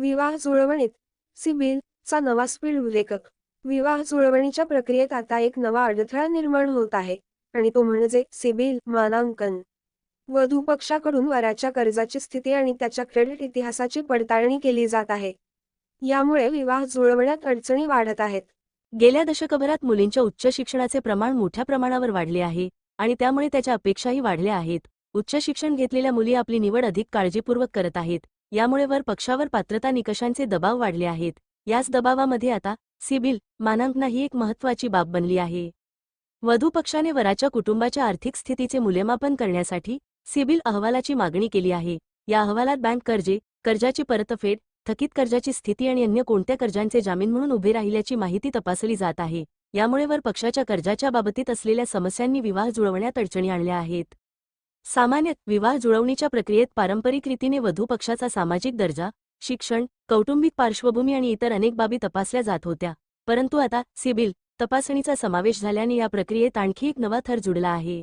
विवाह जुळवणीत सिबिल चा नवा स्पीड उल्लेखक. विवाह जुळवणीच्या प्रक्रियेत आता एक नवा अडथळा निर्माण होत आहे आणि तो म्हणजे सिबिल मानांकन. वधू पक्षाकडून वराच्या कर्जाची स्थिती आणि त्याच्या क्रेडिट इतिहासाची पडताळणी केली जात आहे. यामुळे विवाह जुळवण्यात अडचणी वाढत आहेत. गेल्या दशकभरात मुलींच्या उच्च शिक्षणाचे प्रमाण मोठ्या प्रमाणावर वाढले आहे आणि त्यामुळे त्याच्या अपेक्षाही वाढल्या आहेत. उच्च शिक्षण घेतलेल्या मुली आपली निवड अधिक काळजीपूर्वक करत आहेत. यामुळे वर पक्षावर पात्रता निकषांचे दबाव वाढले आहेत. याच दबावामध्ये आता सिबिल मानांकना ही एक महत्त्वाची बाब बनली आहे. वधू पक्षाने वराच्या कुटुंबाच्या आर्थिक स्थितीचे मूल्यमापन करण्यासाठी सिबिल अहवालाची मागणी केली आहे. या अहवालात बँक कर्जे कर्जाची परतफेड थकीत कर्जाची स्थिती आणि अन्य कोणत्या कर्जांचे जामीन म्हणून उभे राहिल्याची माहिती तपासली जात आहे. यामुळे वर पक्षाच्या कर्जाच्या बाबतीत असलेल्या समस्यांनी विवाह जुळवण्यात अडचणी आणल्या आहेत. सामान्यतः विवाह जुळवणीच्या प्रक्रियेत पारंपरिक रीतीने वधू पक्षाचा सामाजिक दर्जा शिक्षण कौटुंबिक पार्श्वभूमी आणि इतर अनेक बाबी तपासल्या जात होत्या. परंतु आता सिबिल तपासणीचा समावेश झाल्याने या प्रक्रियेत आणखी एक नवा थर जुडला आहे.